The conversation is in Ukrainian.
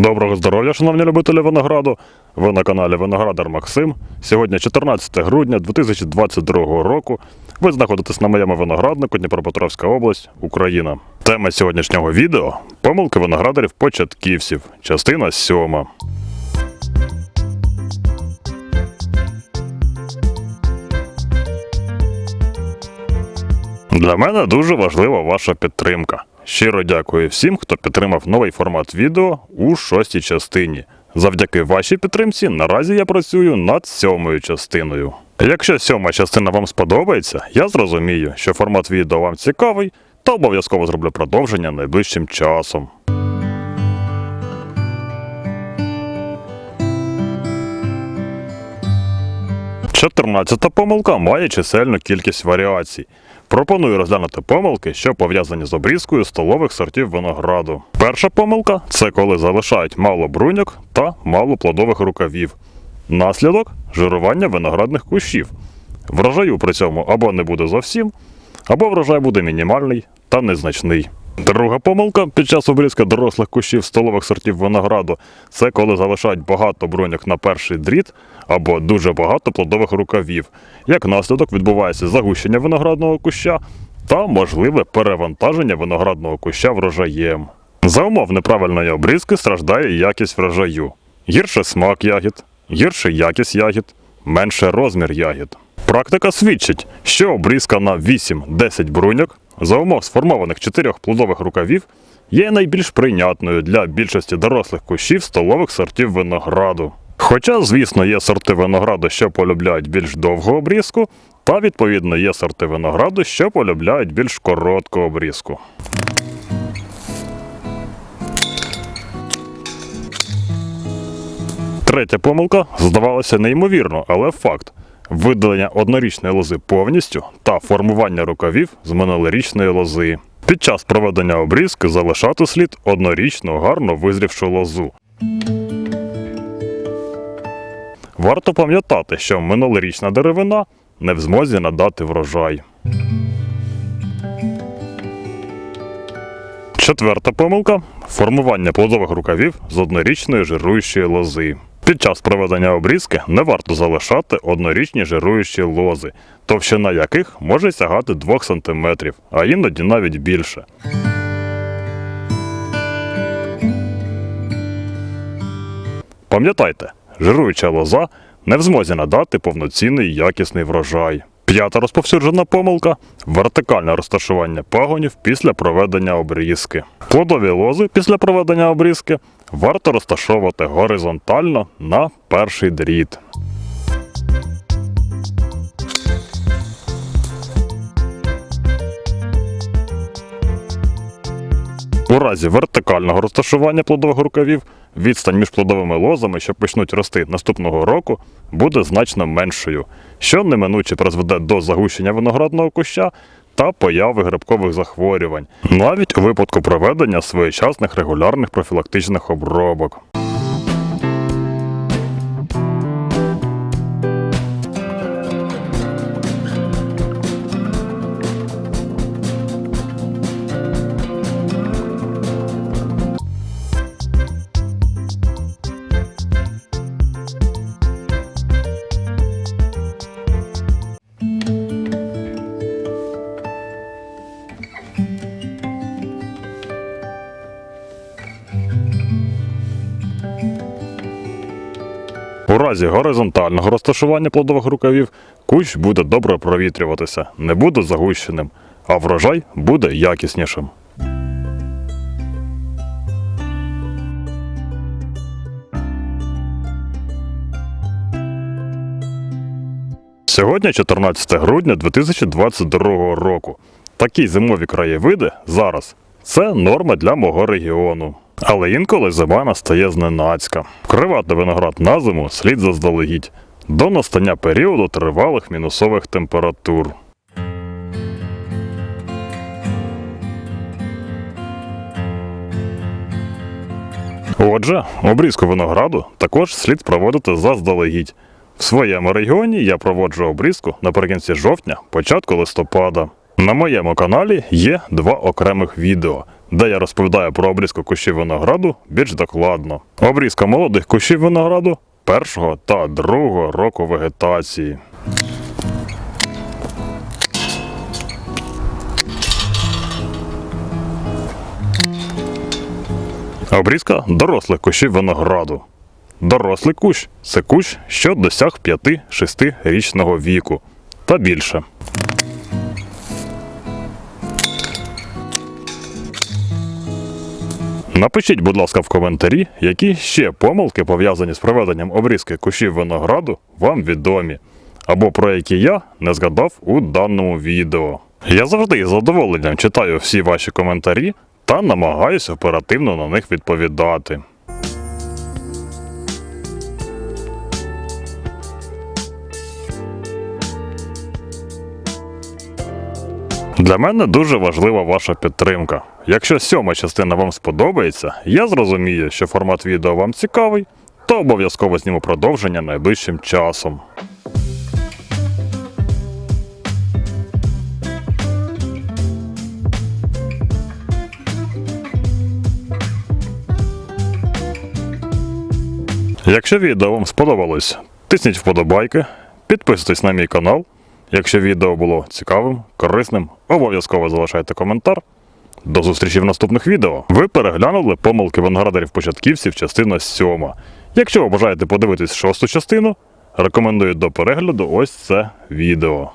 Доброго здоров'я, шановні любителі винограду. Ви на каналі Виноградар Максим. Сьогодні 14 грудня 2022 року. Ви знаходитесь на моєму винограднику Дніпропетровська область, Україна. Тема сьогоднішнього відео помилки виноградарів початківців, частина 7. Для мене дуже важлива ваша підтримка. Щиро дякую всім, хто підтримав новий формат відео у шостій частині. Завдяки вашій підтримці наразі я працюю над сьомою частиною. Якщо сьома частина вам сподобається, я зрозумію, що формат відео вам цікавий, то обов'язково зроблю продовження найближчим часом. Чотирнадцята помилка має чисельну кількість варіацій. Пропоную розглянути помилки, що пов'язані з обрізкою столових сортів винограду. Перша помилка це коли залишають мало бруньок та мало плодових рукавів. Наслідок жирування виноградних кущів. Врожаю при цьому або не буде зовсім, або врожай буде мінімальний та незначний. Друга помилка під час обрізки дорослих кущів столових сортів винограду це коли залишають багато бруньок на перший дріт або дуже багато плодових рукавів. Як наслідок відбувається загущення виноградного куща та можливе перевантаження виноградного куща врожаєм. За умов неправильної обрізки страждає якість врожаю. Гірше смак ягід, гірше якість ягід, менше розмір ягід. Практика свідчить, що обрізка на 8-10 бруньок за умов сформованих чотирьох плодових рукавів є найбільш прийнятною для більшості дорослих кущів столових сортів винограду. Хоча, звісно, є сорти винограду, що полюбляють більш довгу обрізку, та відповідно є сорти винограду, що полюбляють більш коротку обрізку. Третя помилка здавалася неймовірно, але факт. Видалення однорічної лози повністю та формування рукавів з минулорічної лози. Під час проведення обрізки залишати слід однорічну гарно визрівшу лозу. Варто пам'ятати, що минулорічна деревина не в змозі надати врожай. Четверта помилка формування плодових рукавів з однорічної жируючої лози. Під час проведення обрізки не варто залишати однорічні жируючі лози, товщина яких може сягати 2 см, а іноді навіть більше. Пам'ятайте, жируюча лоза не в змозі надати повноцінний якісний врожай. П'ята розповсюджена помилка вертикальне розташування пагонів після проведення обрізки. Плодові лози після проведення обрізки варто розташовувати горизонтально на перший дріт. У разі вертикального розташування плодових рукавів відстань між плодовими лозами, що почнуть рости наступного року, буде значно меншою, що неминуче призведе до загущення виноградного куща та появи грибкових захворювань, навіть у випадку проведення своєчасних регулярних профілактичних обробок. Разі горизонтального розташування плодових рукавів кущ буде добре провітрюватися, не буде загущеним, а врожай буде якіснішим. Сьогодні 14 грудня 2022 року. Такі зимові краєвиди зараз це норма для мого регіону. Але інколи зима настає зненацька. Вкривати виноград на зиму слід заздалегідь до настання періоду тривалих мінусових температур. Отже, обрізку винограду також слід проводити заздалегідь. В своєму регіоні я проводжу обрізку наприкінці жовтня, початку листопада. На моєму каналі є два окремих відео, де я розповідаю про обрізку кущів винограду більш докладно. Обрізка молодих кущів винограду першого та другого року вегетації. Обрізка дорослих кущів винограду. Дорослий кущ це кущ, що досяг 5-6 річного віку та більше. Напишіть, будь ласка, в коментарі, які ще помилки пов'язані з проведенням обрізки кущів винограду вам відомі, або про які я не згадав у даному відео. Я завжди із задоволенням читаю всі ваші коментарі та намагаюся оперативно на них відповідати. Для мене дуже важлива ваша підтримка. Якщо сьома частина вам сподобається, я зрозумію, що формат відео вам цікавий, то обов'язково зніму продовження найближчим часом. Якщо відео вам сподобалось, тисніть вподобайки, підписуйтесь на мій канал. Якщо відео було цікавим, корисним, обов'язково залишайте коментар. До зустрічі в наступних відео. Ви переглянули помилки виноградарів-початківців частина 7. Якщо ви бажаєте подивитись шосту частину, рекомендую до перегляду ось це відео.